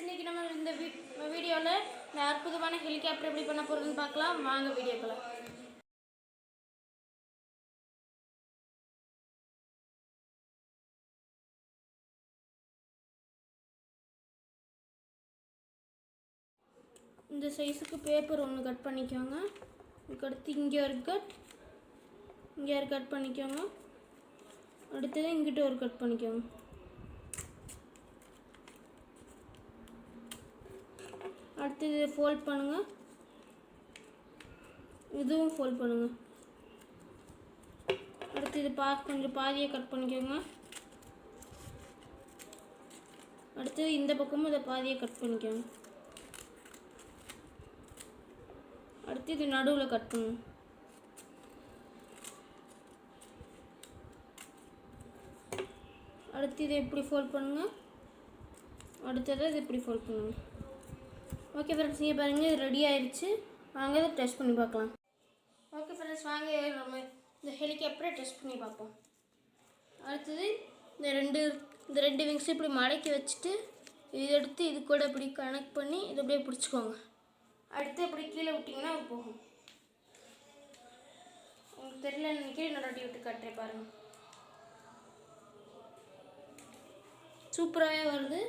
இன்னைக்கு நம்ம இந்த வீடியோவில் இந்த அற்புதமான ஹெலிகாப்டர் எப்படி பண்ண போகிறதுன்னு பார்க்கலாம். வாங்க வீடியோக்குள்ள. இந்த சைஸுக்கு பேப்பர் ஒன்று கட் பண்ணிக்கோங்க. அதுக்கடுத்து இங்கே ஒரு கட் இங்கே ஒரு கட் பண்ணிக்கோங்க. அடுத்தது இங்கிட்ட ஒரு கட் பண்ணிக்கோங்க. அடுத்தது இதை ஃபோல்ட் பண்ணுங்கள் இதுவும் ஃபோல்ட் பண்ணுங்கள் அடுத்து இது பா கொஞ்சம் பாதியை கட் பண்ணிக்கோங்க. அடுத்தது இந்த பக்கமும் இதை பாதியை கட் பண்ணிக்கோங்க. அடுத்து இது நடுவில் கட் பண்ணுங்க. அடுத்து இதை இப்படி ஃபோல்ட் பண்ணுங்கள் அடுத்ததை இது இப்படி ஃபோல்ட் பண்ணுங்க. ஓகே ஃப்ரெண்ட்ஸ் இங்கே பாருங்கள் ரெடி ஆயிடுச்சு வாங்க இதை டெஸ்ட் பண்ணி பார்க்கலாம். ஓகே ஃப்ரெண்ட்ஸ் வாங்க நம்ம இந்த ஹெலிகாப்டரை டெஸ்ட் பண்ணி பார்ப்போம். அடுத்தது இந்த ரெண்டு இந்த ரெண்டு விங்ஸ் இப்படி மடக்கி வச்சுட்டு இது எடுத்து இது கூட இப்படி கனெக்ட் பண்ணி இதை அப்படியே பிடிச்சிக்கோங்க. அடுத்து இப்படி கீழே விட்டிங்கன்னா அது போகும். உங்களுக்கு தெரியல நினைக்கிறேன் இன்னொரு வாட்டி விட்டு கட்டுறேன் பாருங்கள் சூப்பராகவே வருது.